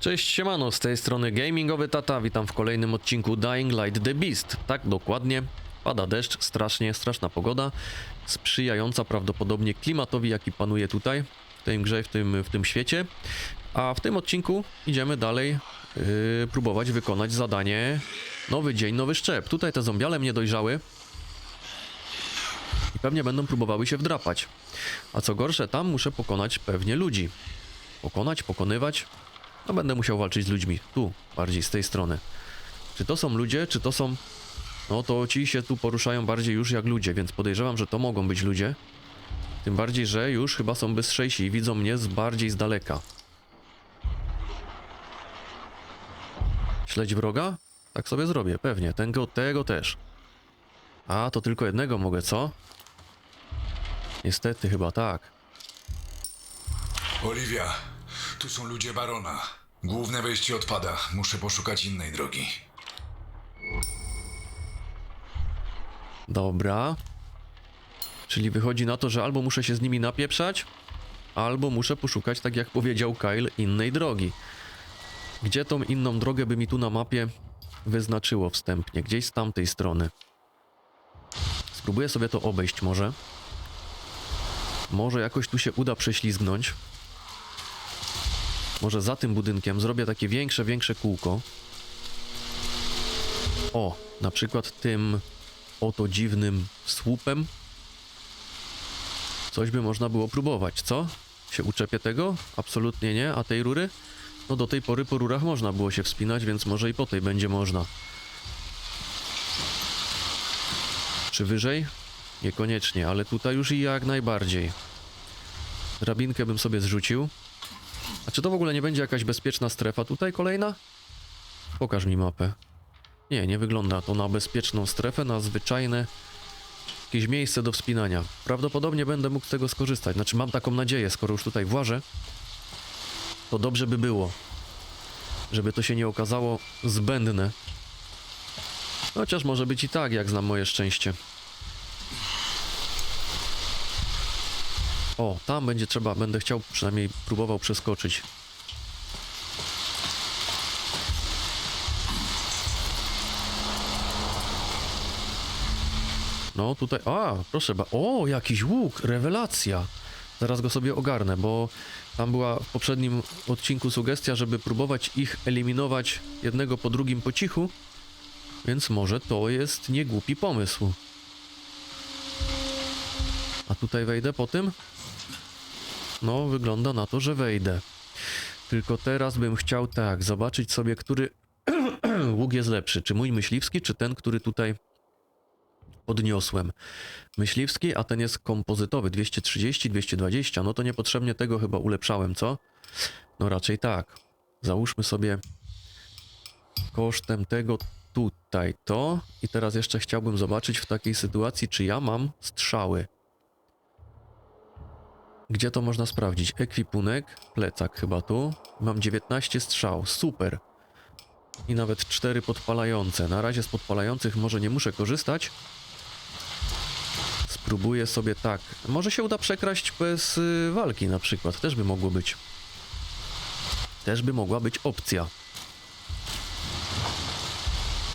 Cześć, siemano, z tej strony Gamingowy Tata, witam w kolejnym odcinku Dying Light The Beast. Tak, dokładnie, pada deszcz, strasznie, straszna pogoda, sprzyjająca prawdopodobnie klimatowi, jaki panuje tutaj, w tej grze, w tym, w tym świecie. A w tym odcinku idziemy dalej yy, próbować wykonać zadanie Nowy dzień, nowy szczep. Tutaj te zombiale mnie dojrzały i pewnie będą próbowały się wdrapać. A co gorsze, tam muszę pokonać pewnie ludzi. Pokonać, pokonywać, no będę musiał walczyć z ludźmi. Tu, bardziej z tej strony. Czy to są ludzie, czy to są... No to ci się tu poruszają bardziej już jak ludzie, więc podejrzewam, że to mogą być ludzie. Tym bardziej, że już chyba są bystrzejsi i widzą mnie z bardziej z daleka. Śledź wroga? Tak sobie zrobię, pewnie. Tego, tego też. A, to tylko jednego mogę, co? Niestety, chyba tak. Oliwia, tu są ludzie barona. Główne wejście odpada. Muszę poszukać innej drogi. Dobra. Czyli wychodzi na to, że albo muszę się z nimi napieprzać, albo muszę poszukać, tak jak powiedział Kyle, innej drogi. Gdzie tą inną drogę by mi tu na mapie wyznaczyło wstępnie? Gdzieś z tamtej strony. Spróbuję sobie to obejść może. Może jakoś tu się uda prześlizgnąć. Może za tym budynkiem zrobię takie większe, większe kółko. O, na przykład tym oto dziwnym słupem. Coś by można było próbować, co? Się uczepię tego? Absolutnie nie. A tej rury? No do tej pory po rurach można było się wspinać, więc może i po tej będzie można. Czy wyżej? Niekoniecznie, ale tutaj już i jak najbardziej. Drabinkę bym sobie zrzucił. A czy to w ogóle nie będzie jakaś bezpieczna strefa tutaj kolejna? Pokaż mi mapę. Nie, nie wygląda to na bezpieczną strefę, na zwyczajne jakieś miejsce do wspinania. Prawdopodobnie będę mógł z tego skorzystać. Znaczy mam taką nadzieję, skoro już tutaj włażę, to dobrze by było, żeby to się nie okazało zbędne. Chociaż może być i tak, jak znam moje szczęście. O, tam będzie trzeba, będę chciał przynajmniej próbował przeskoczyć. No tutaj, a, proszę, ba- o, jakiś łuk, rewelacja. Zaraz go sobie ogarnę, bo tam była w poprzednim odcinku sugestia, żeby próbować ich eliminować jednego po drugim po cichu, więc może to jest niegłupi pomysł. A tutaj wejdę po tym? No, wygląda na to, że wejdę. Tylko teraz bym chciał tak, zobaczyć sobie, który łuk jest lepszy. Czy mój myśliwski, czy ten, który tutaj podniosłem. Myśliwski, a ten jest kompozytowy 230, 220. No to niepotrzebnie tego chyba ulepszałem, co? No raczej tak. Załóżmy sobie kosztem tego tutaj to. I teraz jeszcze chciałbym zobaczyć w takiej sytuacji, czy ja mam strzały. Gdzie to można sprawdzić? Ekwipunek, plecak chyba tu. Mam 19 strzał, super. I nawet 4 podpalające. Na razie z podpalających może nie muszę korzystać. Spróbuję sobie tak. Może się uda przekraść bez y, walki na przykład. Też by mogło być. Też by mogła być opcja.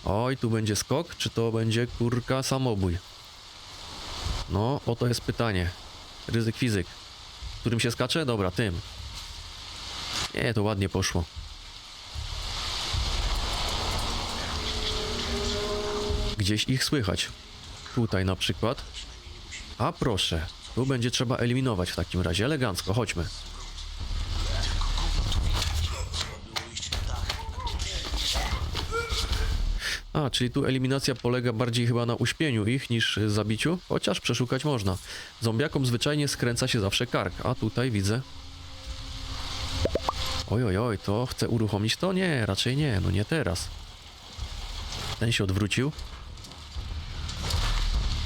Oj, tu będzie skok, czy to będzie kurka samobój? No, oto jest pytanie. Ryzyk fizyk. Którym się skacze? Dobra, tym. Nie, to ładnie poszło. Gdzieś ich słychać. Tutaj na przykład. A proszę, tu będzie trzeba eliminować w takim razie. Elegancko, chodźmy. A, czyli tu eliminacja polega bardziej chyba na uśpieniu ich niż zabiciu, chociaż przeszukać można. Zombiakom zwyczajnie skręca się zawsze kark, a tutaj widzę. Oj, oj, oj, to chcę uruchomić to? Nie, raczej nie, no nie teraz. Ten się odwrócił.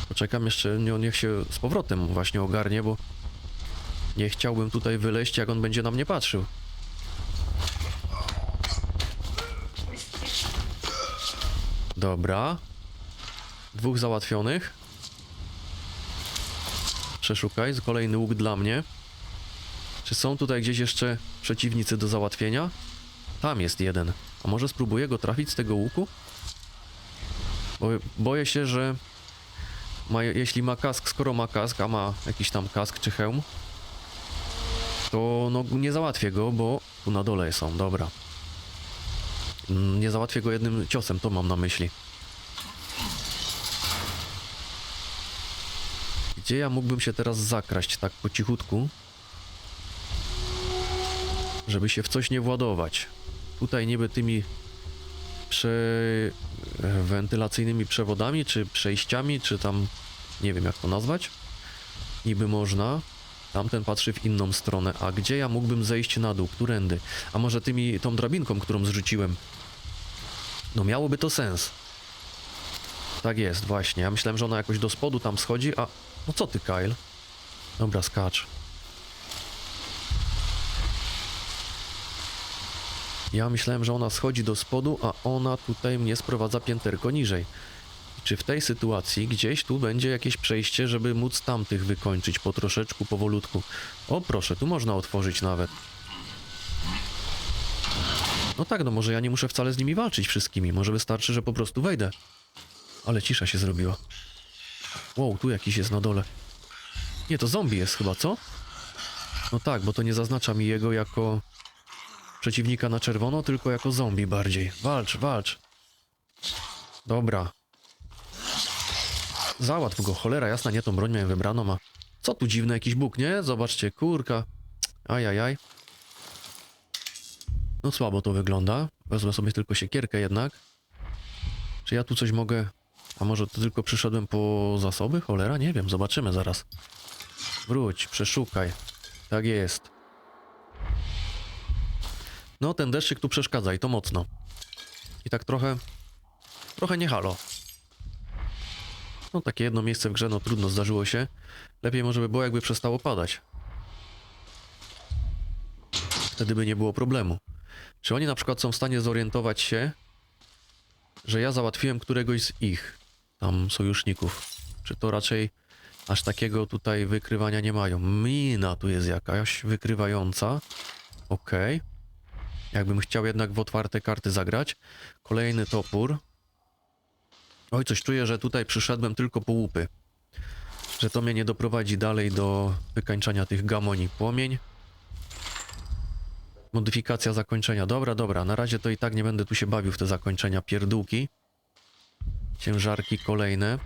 Poczekam jeszcze, nie- niech się z powrotem właśnie ogarnie, bo nie chciałbym tutaj wyleźć, jak on będzie na mnie patrzył. Dobra. Dwóch załatwionych. Przeszukaj, kolejny łuk dla mnie. Czy są tutaj gdzieś jeszcze przeciwnicy do załatwienia? Tam jest jeden. A może spróbuję go trafić z tego łuku? Bo, boję się, że ma, jeśli ma kask, skoro ma kask, a ma jakiś tam kask czy hełm, to no, nie załatwię go, bo tu na dole są, dobra. Mm, Nie załatwię go jednym ciosem, to mam na myśli. Gdzie ja mógłbym się teraz zakraść tak po cichutku? Żeby się w coś nie władować. Tutaj niby tymi prze... e, wentylacyjnymi przewodami, czy przejściami, czy tam nie wiem jak to nazwać. Niby można. Tamten patrzy w inną stronę. A gdzie ja mógłbym zejść na dół? Którędy? A może tymi, tą drabinką, którą zrzuciłem? No miałoby to sens. Tak jest, właśnie. Ja myślałem, że ona jakoś do spodu tam schodzi, a... No co ty, Kyle? Dobra, skacz. Ja myślałem, że ona schodzi do spodu, a ona tutaj mnie sprowadza pięterko niżej. Czy w tej sytuacji gdzieś tu będzie jakieś przejście, żeby móc tamtych wykończyć po troszeczku, powolutku? O proszę, tu można otworzyć nawet. No tak, no może ja nie muszę wcale z nimi walczyć wszystkimi. Może wystarczy, że po prostu wejdę. Ale cisza się zrobiła. Wow, tu jakiś jest na dole. Nie, to zombie jest chyba, co? No tak, bo to nie zaznacza mi jego jako przeciwnika na czerwono, tylko jako zombie bardziej. Walcz, walcz. Dobra. Załatw go, cholera jasna, nie tą broń miałem wybraną, a... Co tu dziwny jakiś Bóg, nie? Zobaczcie, kurka. Ajajaj. No słabo to wygląda. Wezmę sobie tylko siekierkę jednak. Czy ja tu coś mogę... A może to tylko przyszedłem po zasoby? Cholera, nie wiem, zobaczymy zaraz. Wróć, przeszukaj. Tak jest. No, ten deszczyk tu przeszkadza i to mocno. I tak trochę... Trochę nie halo. No, takie jedno miejsce w grze, no trudno, zdarzyło się. Lepiej może by było, jakby przestało padać. Wtedy by nie było problemu. Czy oni na przykład są w stanie zorientować się, że ja załatwiłem któregoś z ich tam sojuszników? Czy to raczej aż takiego tutaj wykrywania nie mają? Mina tu jest jakaś wykrywająca. Okej. Jakbym chciał jednak w otwarte karty zagrać. Kolejny topór. Oj, coś czuję, że tutaj przyszedłem tylko po łupy. Że to mnie nie doprowadzi dalej do wykańczania tych gamoni. Płomień. Modyfikacja zakończenia. Dobra, dobra. Na razie to i tak nie będę tu się bawił w te zakończenia. Pierdółki. Ciężarki kolejne.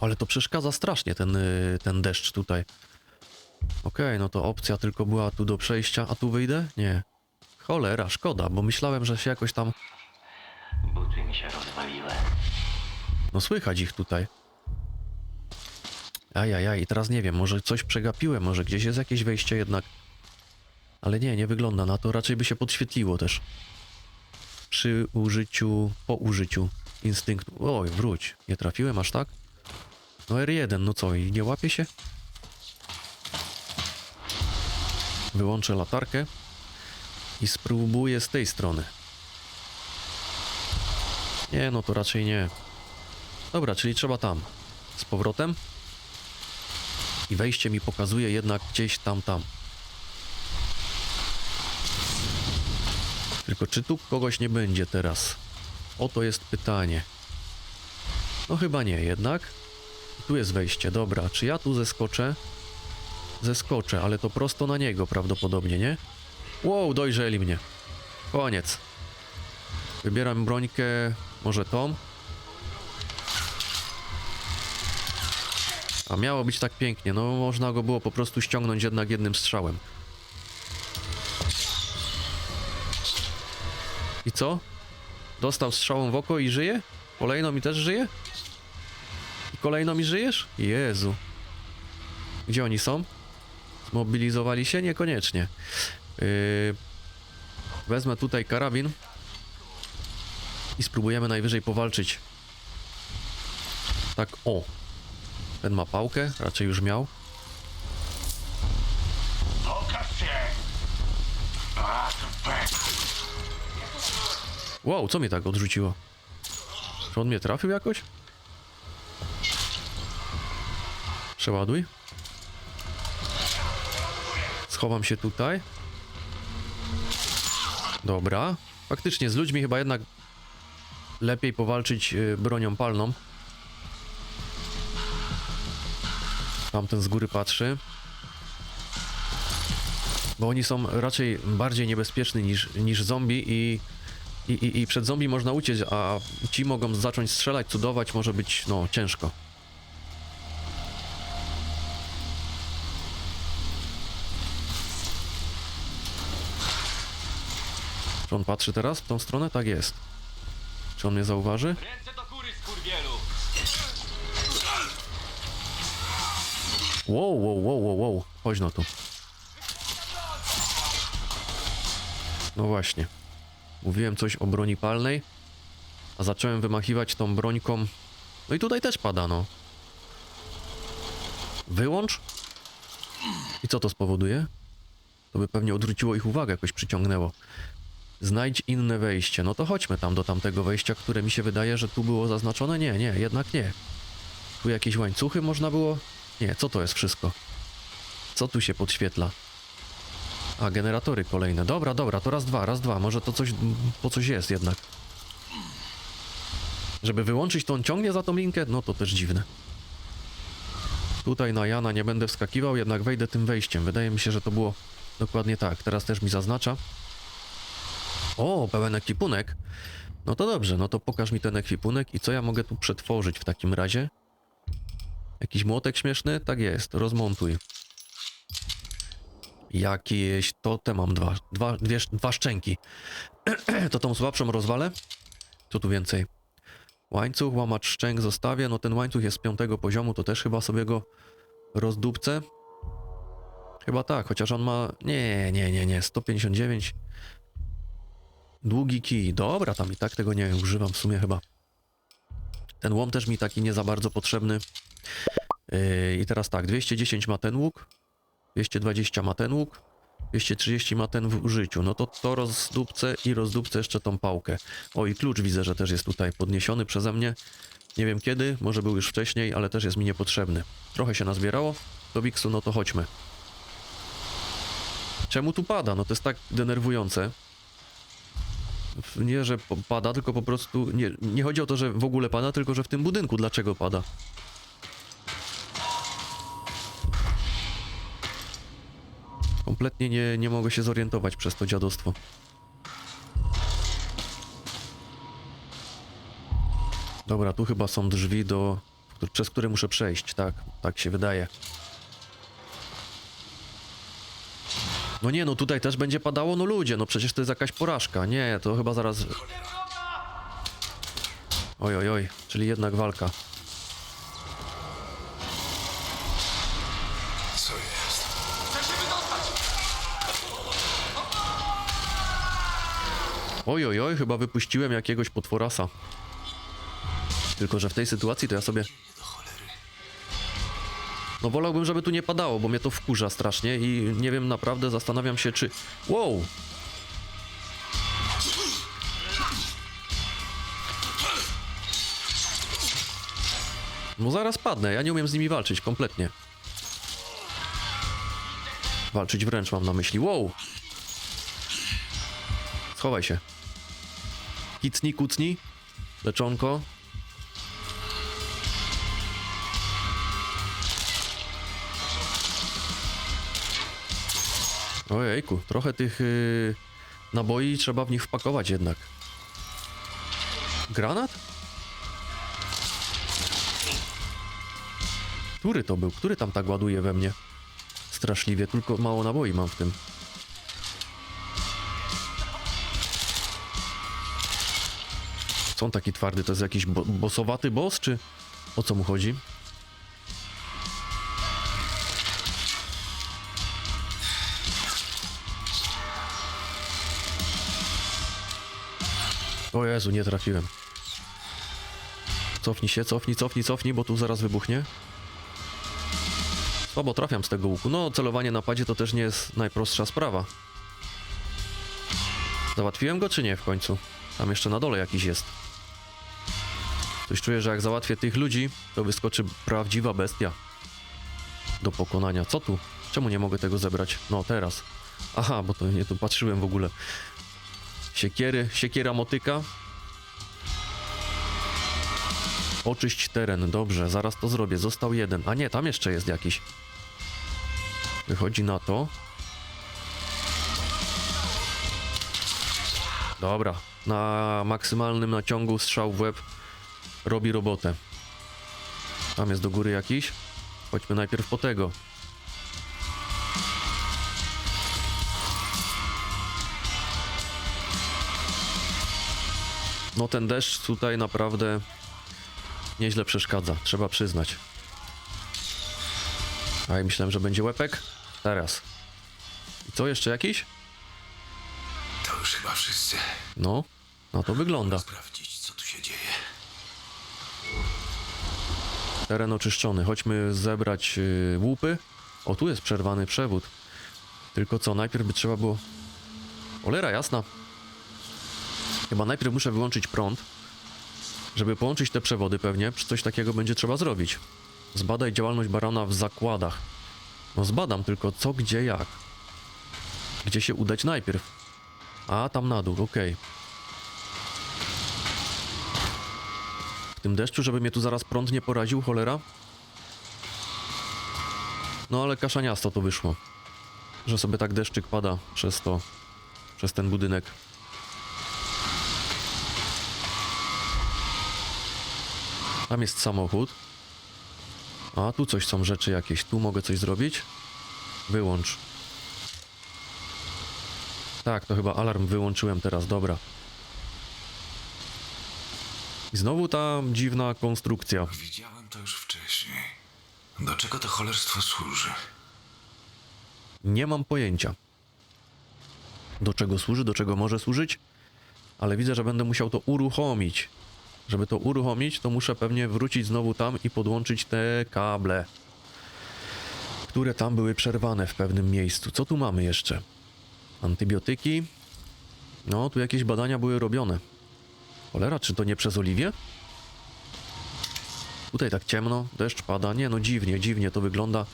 Ale to przeszkadza strasznie ten, y, ten deszcz tutaj. Okej, no to opcja tylko była tu do przejścia, a tu wyjdę? Nie. Cholera, szkoda, bo myślałem, że się jakoś tam... Buty mi się rozwaliły. No słychać ich tutaj. Ajajaj, teraz nie wiem, może coś przegapiłem, może gdzieś jest jakieś wejście jednak. Ale nie, nie wygląda na to, raczej by się podświetliło też. Przy użyciu, po użyciu instynktu. Oj, wróć, nie trafiłem aż tak? No R1, no co, i nie łapie się? Wyłączę latarkę i spróbuję z tej strony. Nie, no to raczej nie. Dobra, czyli trzeba tam. Z powrotem. I wejście mi pokazuje jednak gdzieś tam, tam. Tylko czy tu kogoś nie będzie teraz? Oto jest pytanie. No chyba nie jednak. Tu jest wejście, dobra. Czy ja tu zeskoczę? Zeskoczę, ale to prosto na niego prawdopodobnie, nie? Wow, dojrzeli mnie. Koniec. Wybieram brońkę, może tą. A miało być tak pięknie, no można go było po prostu ściągnąć jednak jednym strzałem. I co? Dostał strzałą w oko i żyje? Kolejno mi też żyje? I kolejno mi żyjesz? Jezu. Gdzie oni są? Zmobilizowali się? Niekoniecznie. Yy... Wezmę tutaj karabin i spróbujemy najwyżej powalczyć. Tak, o. Ten ma pałkę, raczej już miał. Wow, co mnie tak odrzuciło? Czy on mnie trafił jakoś? Przeładuj. Schowam się tutaj. Dobra. Faktycznie z ludźmi chyba jednak lepiej powalczyć y, bronią palną. Tamten z góry patrzy. Bo oni są raczej bardziej niebezpieczni niż, niż zombie i, i, i, przed zombie można uciec, a ci mogą zacząć strzelać, cudować, może być no ciężko. Czy on patrzy teraz w tą stronę? Tak jest. Czy on mnie zauważy? Wow, wow, wow, wow, wow. Chodź no tu. No właśnie. Mówiłem coś o broni palnej, a zacząłem wymachiwać tą brońką. No i tutaj też pada, no. Wyłącz? I co to spowoduje? To by pewnie odwróciło ich uwagę, jakoś przyciągnęło. Znajdź inne wejście. No to chodźmy tam do tamtego wejścia, które mi się wydaje, że tu było zaznaczone. Nie, nie, jednak nie. Tu jakieś łańcuchy można było? Nie, co to jest wszystko? Co tu się podświetla? A, generatory kolejne. Dobra, dobra, to raz, dwa, raz, dwa. Może to coś, po coś jest jednak. Żeby wyłączyć to on ciągnie za tą linkę? No to też dziwne. Tutaj na Jana nie będę wskakiwał, jednak wejdę tym wejściem. Wydaje mi się, że to było dokładnie tak. Teraz też mi zaznacza. O, pełen ekwipunek. No to dobrze, no to pokaż mi ten ekwipunek i co ja mogę tu przetworzyć w takim razie. Jakiś młotek śmieszny? Tak jest, rozmontuj. Jakieś totem mam dwa, dwa, dwie, dwa szczęki. to tą słabszą rozwalę? Co tu więcej? Łańcuch, łamacz szczęk zostawię. No ten łańcuch jest z piątego poziomu, to też chyba sobie go rozdupcę. Chyba tak, chociaż on ma... Nie, nie, nie, nie, 159. Długi kij. Dobra, tam i tak tego nie używam w sumie chyba. Ten łom też mi taki nie za bardzo potrzebny. Yy, I teraz tak, 210 ma ten łuk, 220 ma ten łuk, 230 ma ten w użyciu. No to to rozdupcę i rozdupcę jeszcze tą pałkę. O i klucz widzę, że też jest tutaj podniesiony przeze mnie. Nie wiem kiedy, może był już wcześniej, ale też jest mi niepotrzebny. Trochę się nazbierało do Bixu, no to chodźmy. Czemu tu pada? No to jest tak denerwujące. Nie, że pada, tylko po prostu. Nie, nie chodzi o to, że w ogóle pada, tylko że w tym budynku dlaczego pada. Kompletnie nie, nie mogę się zorientować przez to dziadostwo. Dobra, tu chyba są drzwi do. przez które muszę przejść, tak, tak się wydaje. No nie, no tutaj też będzie padało, no ludzie, no przecież to jest jakaś porażka. Nie, to chyba zaraz. Oj, oj, oj, czyli jednak walka. Oj, oj, oj, chyba wypuściłem jakiegoś potworasa. Tylko, że w tej sytuacji to ja sobie. No wolałbym, żeby tu nie padało, bo mnie to wkurza strasznie i nie wiem, naprawdę zastanawiam się, czy. Wow! No zaraz padnę, ja nie umiem z nimi walczyć kompletnie. Walczyć wręcz mam na myśli. Wow! Schowaj się. Kicni, kucni. Leczonko. Ojejku, trochę tych yy, naboi trzeba w nich wpakować jednak. Granat? Który to był? Który tam tak ładuje we mnie? Straszliwie, tylko mało naboi mam w tym. Co on taki twardy? To jest jakiś bo bosowaty boss, czy o co mu chodzi? O Jezu, nie trafiłem. Cofnij się, cofnij, cofnij, cofnij, bo tu zaraz wybuchnie. Słabo trafiam z tego łuku. No, celowanie na padzie to też nie jest najprostsza sprawa. Załatwiłem go czy nie w końcu? Tam jeszcze na dole jakiś jest. Coś czuję, że jak załatwię tych ludzi, to wyskoczy prawdziwa bestia do pokonania. Co tu? Czemu nie mogę tego zebrać? No, teraz. Aha, bo to nie tu patrzyłem w ogóle. Siekiery, siekiera motyka. Oczyść teren, dobrze, zaraz to zrobię. Został jeden. A nie, tam jeszcze jest jakiś. Wychodzi na to. Dobra, na maksymalnym naciągu strzał w łeb robi robotę. Tam jest do góry jakiś. Chodźmy najpierw po tego. No ten deszcz tutaj naprawdę nieźle przeszkadza, trzeba przyznać. A ja myślałem, że będzie łepek. Teraz. I co, jeszcze jakiś? To już chyba wszyscy. No, na to wygląda. Sprawdzić, co tu się dzieje. Teren oczyszczony. Chodźmy zebrać yy, łupy. O, tu jest przerwany przewód. Tylko co, najpierw by trzeba było... Olera jasna. Chyba najpierw muszę wyłączyć prąd, żeby połączyć te przewody pewnie. Coś takiego będzie trzeba zrobić. Zbadaj działalność barana w zakładach. No zbadam tylko co, gdzie, jak. Gdzie się udać najpierw. A, tam na dół, okej. W tym deszczu, żeby mnie tu zaraz prąd nie poraził, cholera. No ale kaszaniasto to wyszło. Że sobie tak deszczyk pada przez to, przez ten budynek. Tam jest samochód. A, tu coś są rzeczy jakieś. Tu mogę coś zrobić. Wyłącz. Tak, to chyba alarm wyłączyłem teraz, dobra. I znowu ta dziwna konstrukcja. Widziałem to już wcześniej. Do czego to cholerstwo służy? Nie mam pojęcia. Do czego służy, do czego może służyć, ale widzę, że będę musiał to uruchomić. Żeby to uruchomić, to muszę pewnie wrócić znowu tam i podłączyć te kable, które tam były przerwane w pewnym miejscu. Co tu mamy jeszcze? Antybiotyki. No, tu jakieś badania były robione. Cholera, czy to nie przez Oliwię? Tutaj tak ciemno, deszcz pada. Nie, no dziwnie, dziwnie to wygląda.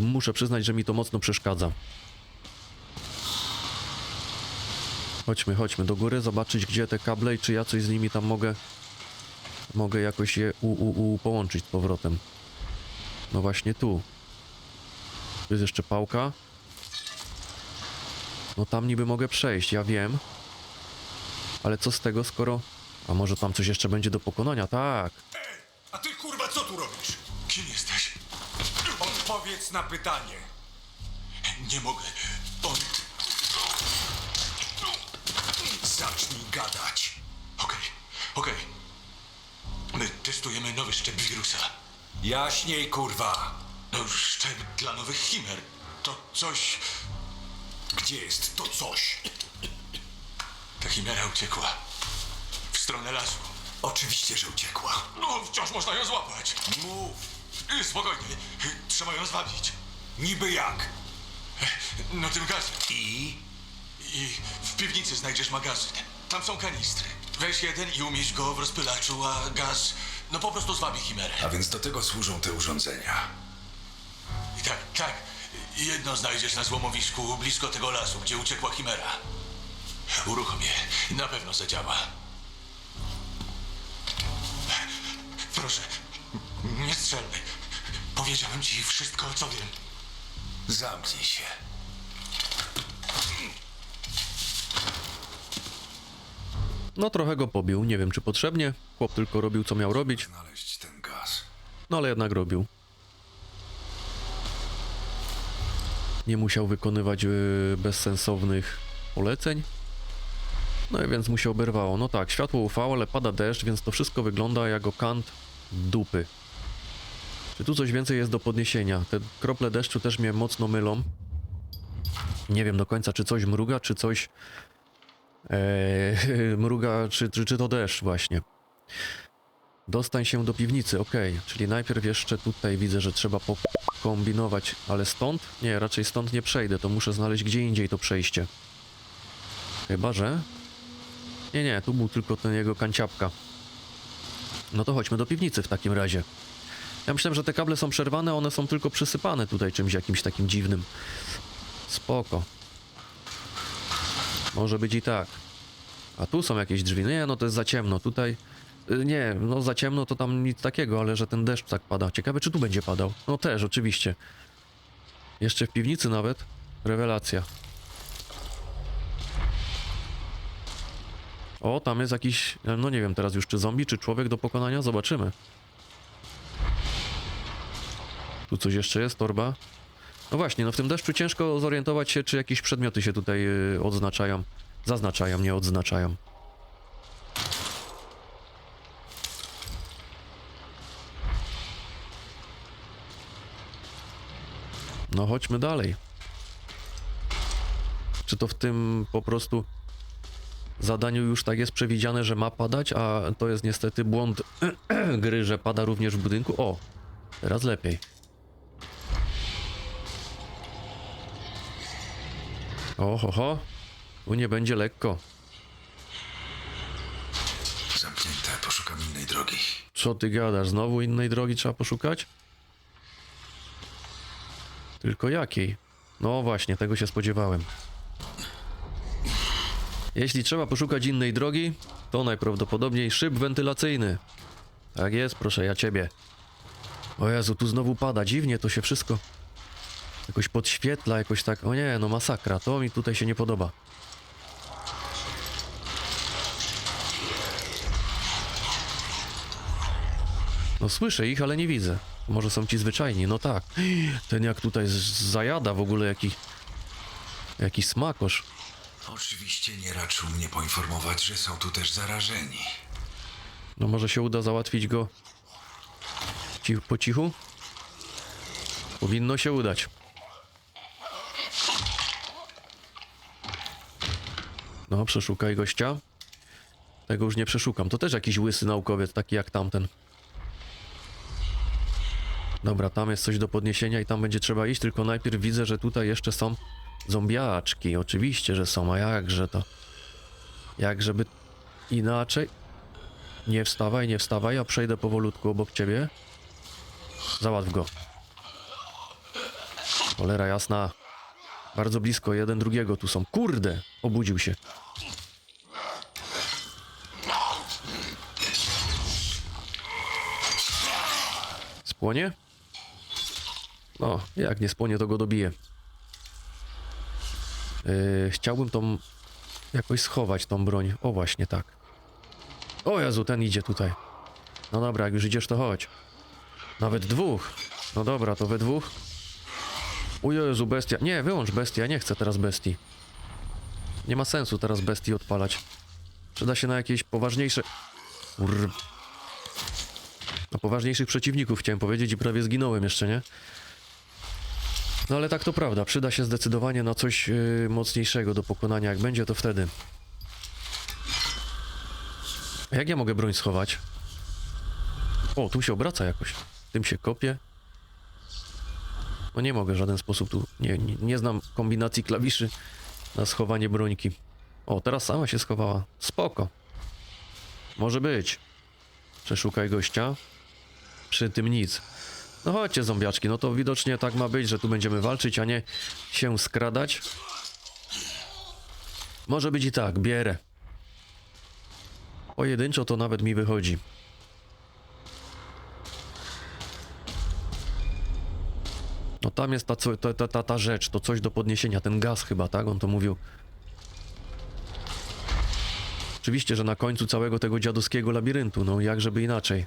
Muszę przyznać, że mi to mocno przeszkadza. Chodźmy, chodźmy do góry, zobaczyć gdzie te kable i czy ja coś z nimi tam mogę mogę jakoś je u, u, u połączyć z powrotem. No właśnie tu. Tu jest jeszcze pałka. No tam niby mogę przejść, ja wiem. Ale co z tego, skoro... A może tam coś jeszcze będzie do pokonania? Tak. A ty kurwa co tu robisz? Kim jesteś? Odpowiedz na pytanie. Nie mogę. On. Zacznij gadać. Okej, okej. My testujemy nowy szczep wirusa. Jaśniej, kurwa. No, szczep dla nowych chimer. To coś. Gdzie jest to coś? Ta chimera uciekła. W stronę lasu. Oczywiście, że uciekła. No, wciąż można ją złapać. Mów. Y, Spokojnie. Y, Trzeba ją zwabić. Niby jak? No tym gazem. I? I w piwnicy znajdziesz magazyn. Tam są kanistry. Weź jeden i umieść go w rozpylaczu, a gaz. No po prostu zwabi chimerę. A więc do tego służą te urządzenia. I tak, tak. Jedno znajdziesz na złomowisku blisko tego lasu, gdzie uciekła chimera. Uruchom je. Na pewno zadziała. Proszę, nie strzelmy. Powiedziałem ci wszystko, co wiem. Zamknij się. No trochę go pobił, nie wiem czy potrzebnie. Chłop tylko robił co miał robić, Znaleźć ten gaz. no ale jednak robił. Nie musiał wykonywać yy, bezsensownych poleceń. No i więc mu się oberwało. No tak, światło UV, ale pada deszcz, więc to wszystko wygląda jak okant dupy. Czy tu coś więcej jest do podniesienia? Te krople deszczu też mnie mocno mylą. Nie wiem do końca, czy coś mruga, czy coś Eee, mruga, czy, czy, czy to deszcz właśnie. Dostań się do piwnicy, okej. Czyli najpierw jeszcze tutaj widzę, że trzeba pokombinować, ale stąd? Nie, raczej stąd nie przejdę, to muszę znaleźć gdzie indziej to przejście. Chyba, że... Nie, nie, tu był tylko ten jego kanciapka. No to chodźmy do piwnicy w takim razie. Ja myślałem, że te kable są przerwane, one są tylko przysypane tutaj czymś jakimś takim dziwnym. Spoko. Może być i tak. A tu są jakieś drzwi. Nie, no to jest za ciemno. Tutaj... y, Nie, no za ciemno to tam nic takiego, ale że ten deszcz tak pada. Ciekawe, czy tu będzie padał. No też, oczywiście. Jeszcze w piwnicy nawet. Rewelacja. O, tam jest jakiś, no nie wiem teraz już czy zombie, czy człowiek do pokonania, zobaczymy. Tu coś jeszcze jest, torba. No właśnie, no w tym deszczu ciężko zorientować się, czy jakieś przedmioty się tutaj yy, odznaczają. Zaznaczają, nie odznaczają. No chodźmy dalej. Czy to w tym po prostu zadaniu już tak jest przewidziane, że ma padać, a to jest niestety błąd gry, że pada również w budynku? O, teraz lepiej. O, ho, ho. Tu nie będzie lekko. Zamknięte, poszukam innej drogi. Co ty gadasz? Znowu innej drogi trzeba poszukać? Tylko jakiej? No właśnie, tego się spodziewałem. Jeśli trzeba poszukać innej drogi, to najprawdopodobniej szyb wentylacyjny. Tak jest, proszę ja ciebie. O Jezu, tu znowu pada, dziwnie to się wszystko jakoś podświetla, jakoś tak, o nie, no masakra, to mi tutaj się nie podoba. No słyszę ich, ale nie widzę. Może są ci zwyczajni, no tak. Ten jak tutaj zajada w ogóle jaki... Jakiś smakosz. Oczywiście nie raczył mnie poinformować, że są tu też zarażeni. No może się uda załatwić go ci, po cichu? Powinno się udać. No, przeszukaj gościa. Tego już nie przeszukam. To też jakiś łysy naukowiec, taki jak tamten. Dobra, tam jest coś do podniesienia i tam będzie trzeba iść, tylko najpierw widzę, że tutaj jeszcze są zombiaczki. Oczywiście, że są, a jakże to? Jak żeby inaczej? Nie wstawaj, nie wstawaj, ja przejdę powolutku obok ciebie. Załatw go. Cholera jasna. Bardzo blisko, jeden drugiego tu są. Kurde! Obudził się. Spłonie? No, jak nie spłonie, to go dobiję. Yy, chciałbym tą jakoś schować tą broń. O właśnie tak. O Jezu, ten idzie tutaj. No dobra, jak już idziesz, to chodź. Nawet dwóch. No dobra, to we dwóch. O Jezu, bestia. Nie, wyłącz bestię, ja nie chcę teraz bestii. Nie ma sensu teraz bestii odpalać. Przyda się na jakieś poważniejsze... Urr. Na poważniejszych przeciwników chciałem powiedzieć i prawie zginąłem jeszcze, nie? No ale tak to prawda, przyda się zdecydowanie na coś yy, mocniejszego do pokonania. Jak będzie, to wtedy. A Jak ja mogę broń schować? O, tu się obraca jakoś. Tym się kopie. No nie mogę w żaden sposób tu. Nie, nie, nie znam kombinacji klawiszy na schowanie brońki. O, teraz sama się schowała. Spoko. Może być. Przeszukaj gościa. Przy tym nic. No chodźcie, zombiaczki. No to widocznie tak ma być, że tu będziemy walczyć, a nie się skradać. Może być i tak, bierę. Pojedynczo to nawet mi wychodzi. No tam jest ta, ta, ta, ta, ta rzecz, to coś do podniesienia, ten gaz chyba, tak? On to mówił. Oczywiście, że na końcu całego tego dziadowskiego labiryntu, no jak żeby inaczej.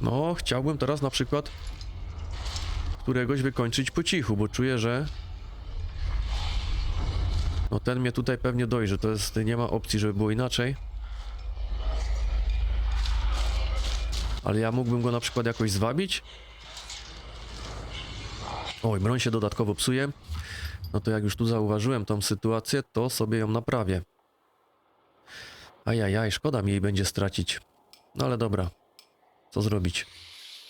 No, chciałbym teraz na przykład któregoś wykończyć po cichu, bo czuję, że no ten mnie tutaj pewnie dojrzy, to jest, nie ma opcji, żeby było inaczej. Ale ja mógłbym go na przykład jakoś zwabić. Oj, broń się dodatkowo psuje. No to jak już tu zauważyłem tą sytuację, to sobie ją naprawię. Ajajaj, szkoda mi jej będzie stracić. No ale dobra. Co zrobić?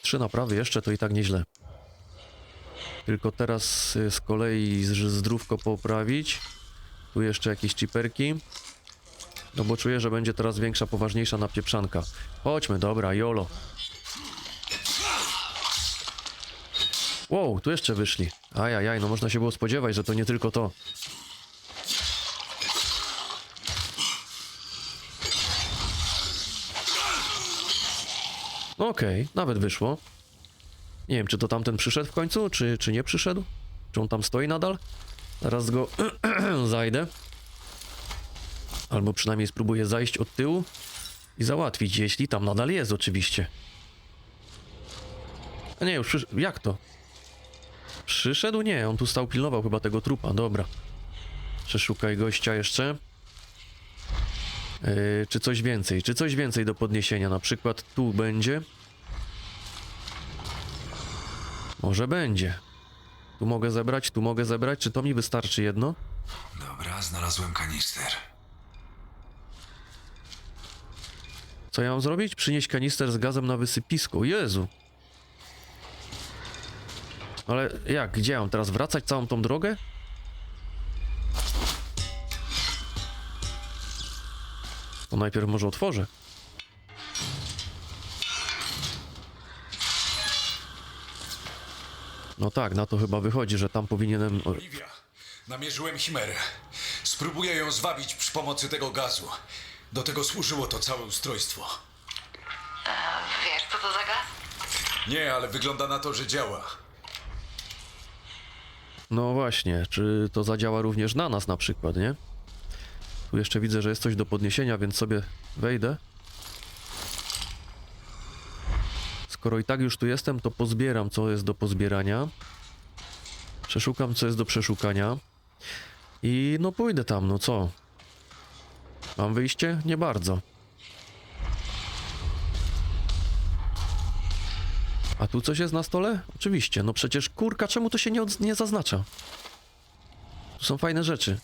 Trzy naprawy jeszcze to i tak nieźle. Tylko teraz y, z kolei zdrówko poprawić. Tu jeszcze jakieś chiperki. No bo czuję, że będzie teraz większa, poważniejsza napieprzanka. Chodźmy, dobra, jolo. Wow, tu jeszcze wyszli. Ajajaj, no można się było spodziewać, że to nie tylko to. No Okej, nawet wyszło. Nie wiem, czy to tamten przyszedł w końcu, czy, czy nie przyszedł? Czy on tam stoi nadal? Zaraz go zajdę. Albo przynajmniej spróbuję zajść od tyłu i załatwić, jeśli tam nadal jest oczywiście. A nie, już przyszedł. Jak to? Przyszedł? Nie, on tu stał, pilnował chyba tego trupa, dobra. Przeszukaj gościa jeszcze. Yy, czy coś więcej? Czy coś więcej do podniesienia? Na przykład tu będzie. Może będzie. Tu mogę zebrać, tu mogę zebrać. Czy to mi wystarczy jedno? Dobra, znalazłem kanister. Co ja mam zrobić? Przynieść kanister z gazem na wysypisko. Jezu. Ale jak? Gdzie ja mam teraz wracać całą tą drogę? Najpierw może otworzę. No tak, na to chyba wychodzi, że tam powinienem... Oliwia, namierzyłem chimerę. Spróbuję ją zwabić przy pomocy tego gazu. Do tego służyło to całe ustrojstwo. Wiesz, co to za gaz? Nie, ale wygląda na to, że działa. No właśnie, czy to zadziała również na nas na przykład, nie? Tu jeszcze widzę, że jest coś do podniesienia, więc sobie wejdę. Skoro i tak już tu jestem, to pozbieram, co jest do pozbierania. Przeszukam, co jest do przeszukania. I no pójdę tam, no co? Mam wyjście? Nie bardzo. A tu coś jest na stole? Oczywiście, no przecież kurka, czemu to się nie, nie zaznacza? Tu są fajne rzeczy.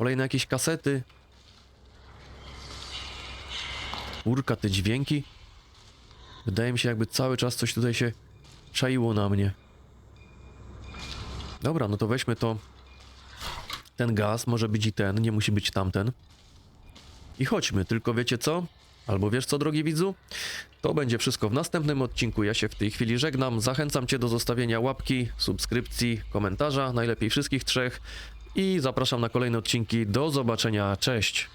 Kolejne jakieś kasety. Kurka, te dźwięki. Wydaje mi się, jakby cały czas coś tutaj się czaiło na mnie. Dobra, no to weźmy to. Ten gaz, może być i ten, nie musi być tamten. I chodźmy, tylko wiecie co? Albo wiesz co, drogi widzu? To będzie wszystko w następnym odcinku. Ja się w tej chwili żegnam. Zachęcam Cię do zostawienia łapki, subskrypcji, komentarza, najlepiej wszystkich trzech. I zapraszam na kolejne odcinki. Do zobaczenia. Cześć!